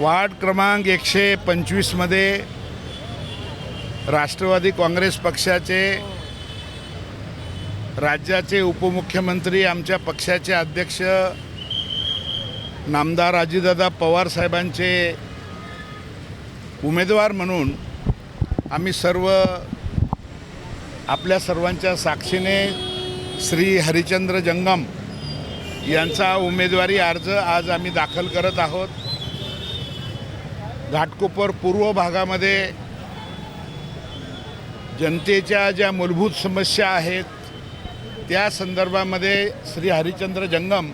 Ward क्रमांक एकशे पंचवीसमध्ये राष्ट्रवादी काँग्रेस पक्षाचे राज्याचे उपमुख्यमंत्री आमच्या पक्षाचे अध्यक्ष नामदार अजितदादा पवार साहेबांचे उमेदवार म्हणून आम्ही सर्व आपल्या सर्वांच्या साक्षीने श्री हरिचंद्र जंगम यांचा उमेदवारी अर्ज आज आम्ही दाखल करत आहोत. घाटकोपर पूर्व भागामध्ये जनतेच्या ज्या मूलभूत समस्या आहेत त्या संदर्भामध्ये श्री हरिचंद्र जंगम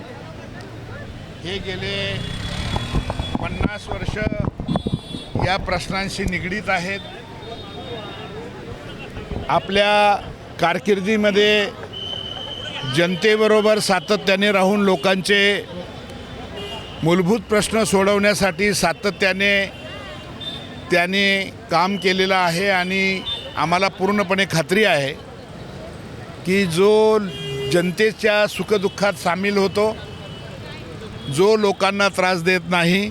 हे गेले पन्नास वर्ष या प्रश्नांशी निगडीत आहेत. आपल्या कारकिर्दीमध्ये जनतेबरोबर सातत्याने राहून लोकांचे मूलभूत प्रश्न सोडवण्यासाठी सातत्याने त्याने काम केलेलं आहे आणि आम्हाला पूर्णपणे खात्री आहे की जो जनतेच्या सुखदुःखात सामील होतो जो लोकांना त्रास देत नाही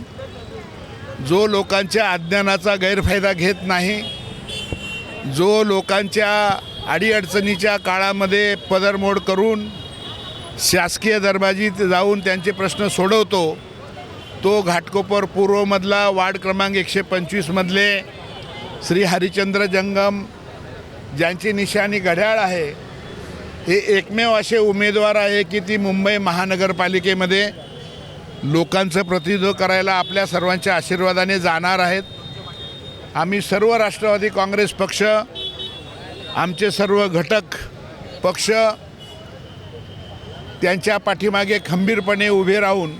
जो लोकांच्या अज्ञानाचा गैरफायदा घेत नाही जो लोकांच्या अडीअडचणीच्या काळामध्ये पदरमोड करून शासकीय दरबाजीत जाऊन त्यांचे प्रश्न सोडवतो तो घाटकोपर पूर्वमधला वार्ड क्रमांक एकशे पंचवीसमधले श्री हरिचंद्र जंगम ज्यांची निशाणी घड्याळ आहे हे एकमेव असे उमेदवार आहे की ती मुंबई महानगरपालिकेमध्ये लोकांचं प्रतिनिधित्व करायला आपल्या सर्वांच्या आशीर्वादाने जाणार आहेत. आम्ही सर्व राष्ट्रवादी काँग्रेस पक्ष आमचे सर्व घटक पक्ष त्यांच्या पाठीमागे खंबीरपणे उभे राहून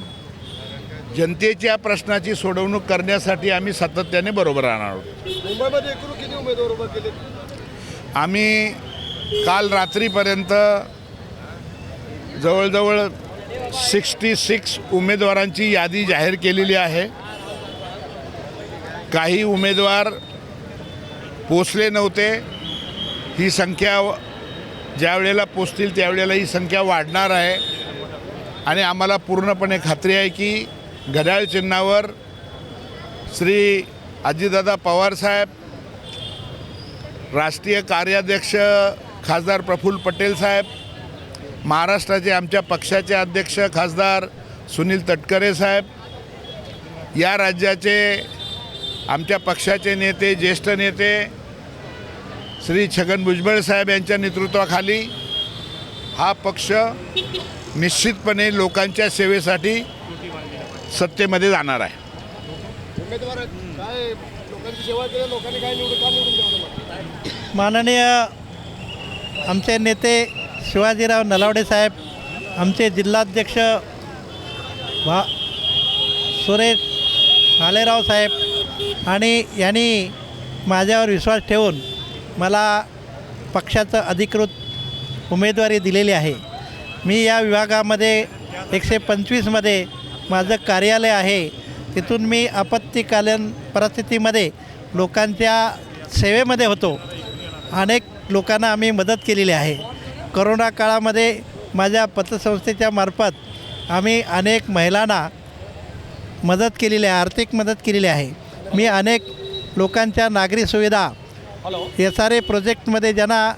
जनतेच्या प्रश्नाची सोडवणूक करण्यासाठी आम्ही सातत्याने बरोबर राहणार आहोत. मुंबईमध्ये एकूण किती उमेदवार उभा केले? आम्ही काल रात्रीपर्यंत जवळजवळ सिक्स्टी सिक्स उमेदवारांची यादी जाहीर केलेली आहे. काही उमेदवार पोचले नव्हते. ही संख्या ज्या वेळेला पोचतील त्यावेळेला ही संख्या वाढणार आहे. आणि आम्हाला पूर्णपणे खात्री आहे की घड्याळ चिन्हावर श्री अजितदादा पवारसाहेब राष्ट्रीय कार्याध्यक्ष खासदार प्रफुल्ल पटेल साहेब महाराष्ट्राचे आमच्या पक्षाचे अध्यक्ष खासदार सुनील तटकरे साहेब या राज्याचे आमच्या पक्षाचे नेते ज्येष्ठ नेते श्री छगन भुजबळ साहेब यांच्या नेतृत्वाखाली हा पक्ष निश्चितपणे लोकांच्या सेवेसाठी सत्तेमध्ये जाणार आहे? माननीय आमचे नेते शिवाजीराव नलावडे साहेब आमचे जिल्हाध्यक्ष भा सुरेश भालेराव साहेब आणि यांनी माझ्यावर विश्वास ठेवून मला पक्षाचं अधिकृत उमेदवारी दिलेली आहे. मी या विभागामध्ये एकशे पंचवीसमध्ये माझं कार्यालय आहे तिथून मी आपत्तीकालीन परिस्थितीमध्ये लोकांच्या सेवेमध्ये होतो. अनेक लोकांना आम्ही मदत केलेली आहे. करोना काळामध्ये माझ्या पतसंस्थेच्या मार्फत आम्ही अनेक महिलांना मदत केलेली आहे आर्थिक मदत केलेली आहे. मी अनेक लोकांच्या नागरी सुविधा एस आर ए प्रोजेक्टमध्ये ज्यांना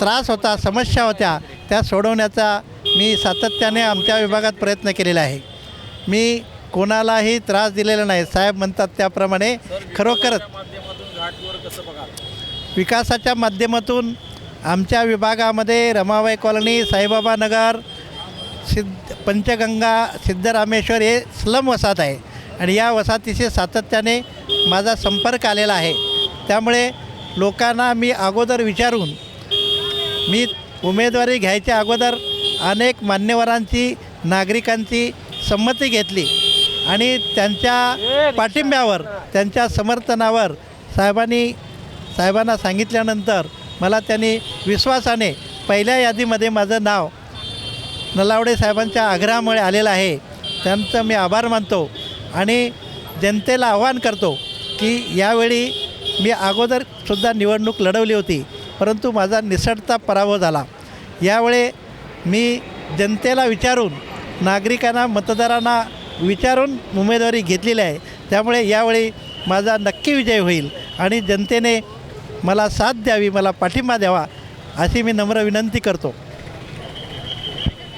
त्रास होता समस्या होत्या त्या सोडवण्याचा मी सातत्याने आमच्या विभागात प्रयत्न केलेला आहे. मी कोणालाही त्रास दिलेला नाही. साहेब म्हणतात त्याप्रमाणे खरोखरच. विकासाच्या माध्यमातून आमच्या विभागामध्ये रमाबाई कॉलनी साईबाबा नगर सिद्ध पंचगंगा सिद्धरामेश्वर हे स्लम वसाहत आहे. आणि या वसाहतीशी सातत्याने माझा संपर्क आलेला आहे. त्यामुळे लोकांना मी अगोदर विचारून मी उमेदवारी घ्यायच्या अगोदर अनेक मान्यवरांची नागरिकांची संमती घेतली आणि त्यांच्या पाठिंब्यावर त्यांच्या समर्थनावर साहेबांनी साहेबांना सांगितल्यानंतर मला त्यांनी विश्वासाने पहिल्या यादीमध्ये माझं नाव नलावडे साहेबांच्या आग्रहामुळे आलेलं आहे. त्यांचं मी आभार मानतो आणि जनतेला आवाहन करतो की यावेळी मी अगोदरसुद्धा निवडणूक लढवली होती परंतु माझा निसटता पराभव झाला. यावेळी मी जनतेला विचारून नागरिकांना मतदारांना विचारून उमेदवारी घेतलेली आहे. त्यामुळे यावेळी माझा नक्की विजय होईल आणि जनतेने मला साथ द्यावी मला पाठिंबा द्यावा अशी मी नम्र विनंती करतो.